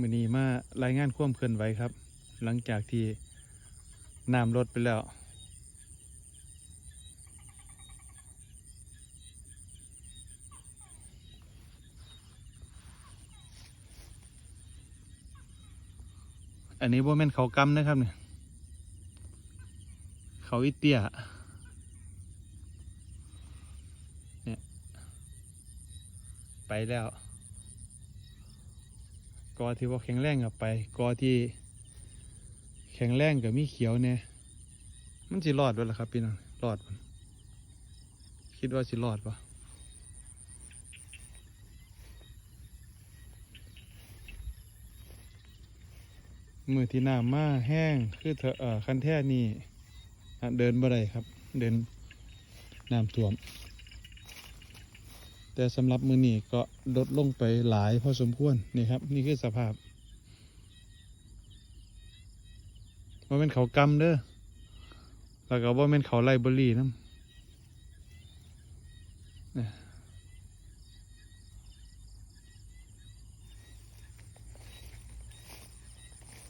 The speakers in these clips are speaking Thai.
มือนี้มารายงานความเคลื่อนไหวครับ หลังจากที่น้ำลดไปแล้ว อันนี้ว่แม่นเขากำนะครับเนี่ยเขาอิเตียเนี่ยไปแล้ว กอที่ว่าแข็งแรงกับไปกอที่ แข็งแรงกับมีเขียวเนี่ยมันสิรอดด้วะล่ะครับพี่น้องรอดคิดว่าสิรอดปะมือที่น้ำมาแห้งคือเธอเอ่อคันแท่นี่เดินบ่ได้ครับ เดินน้ำท่วม แต่สำหรับมือนี้ก็ลดลงไปหลายพอสมควรนี่ครับ นี่คือสภาพว่าเป็นเขากำเด้อแล้วก็ว่าเป็นเขาไลเบอรี่น้ำเนี่ย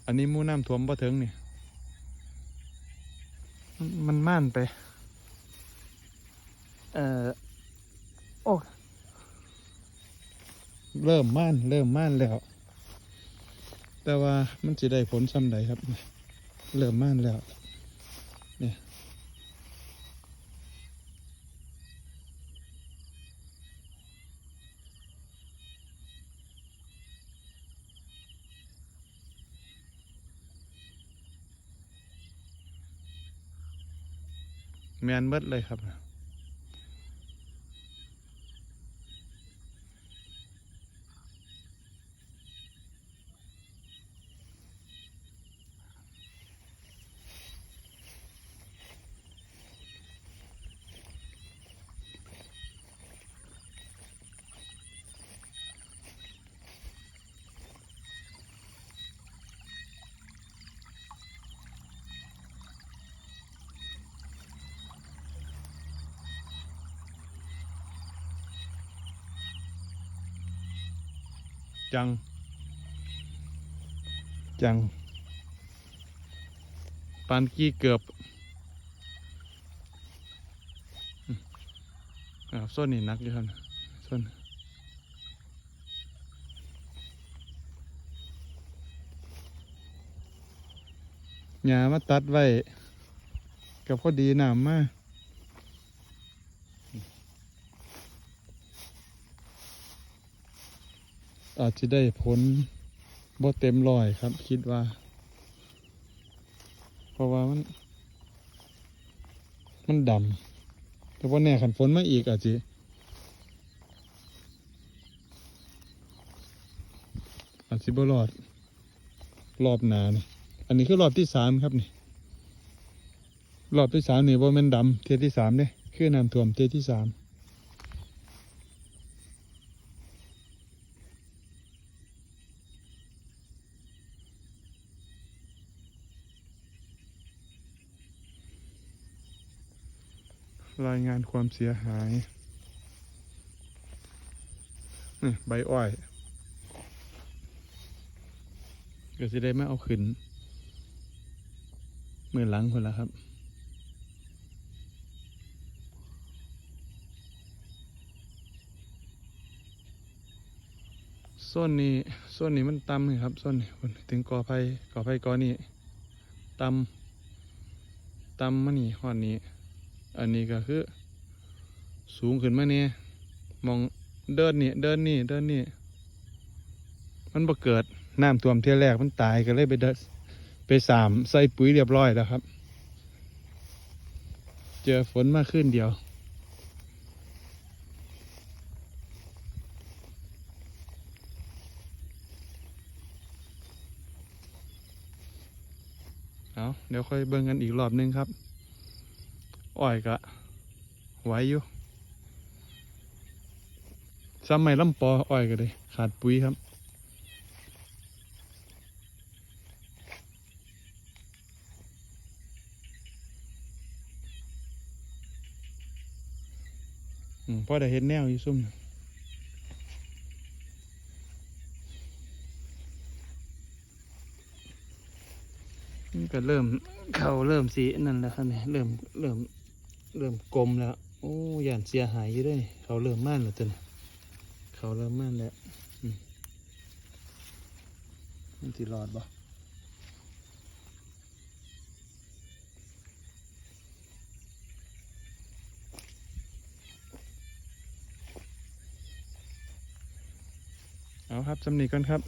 อันนี้มูน้ำท่วมบ่ถึงนี่มันมันม่านไป เอ่อ เริ่มม่านเริ่มม่านแล้ว แต่ว่ามันจะได้ผลซ้ำใดครับ เริ่มม่านแล้วเนี่ยแมนเบิดเลยครับ จัง จัง ปานกี้เกือบอืมอ่าส้นนี่นักอยู่ครับส้นหญ้ามาตัดไว้ กับพอดีน้ำมา อาจจะได้ผลบ่เต็มร้อยครับ คิดว่า เพราะว่ามัน มันดำแต่ว่าแน่ขันฝนมาอีกอาจจะอาจจะบ่รอด รอบหนานี่อันนี้คือรอบที่สามครับนี่รอบที่สามนี่ว่ามันดำเทียที่สามเนี่ยคือน้ำท่วมเทียที่สาม รายงานความเสียหายนี่ใบอ้อยก็จะได้ไม่เอาขึ้นมือหลังคนละครับส้นนี้ส้นนี้มันต่ำเลยครับส้นนี้ถึงกอไผ่กอไผ่กอนี้ต่ำต่ำมานี่หอดนี้ อันนี้ก็คือ สูงขึ้นมาเนี่ยมองเดินนี่เดินนี่เดินนี่ มันบ่เกิดน้ำท่วมเที่ยแรกมันตายก็เลยไปเดินไปสามใส่ปุ๋ยเรียบร้อยแล้วครับ เจอฝนมากขึ้นเดียว เอาเดี๋ยวค่อยเบิ่งกันอีกรอบนึงครับ อ้อยกะไหวอยู่ซ้ำไม่ลำปออ้อยก็เลยขาดปุ๋ยครับอืมพอได้เห็นแนวอยู่ซุ่มน่ะมันก็เริ่มเขาเริ่มสีนั่นแล้วครับเนี่ยเริ่มเริ่ม เริ่มกลมแล้ว โอ้ยานเสียหายอยู่ด้วยเขาเริ่มม่านแล้วจ้ะเนี่ยเขาเริ่มม่านแล้วอืมมันสิรอดบ่เอาครับสำนีก่อนครับ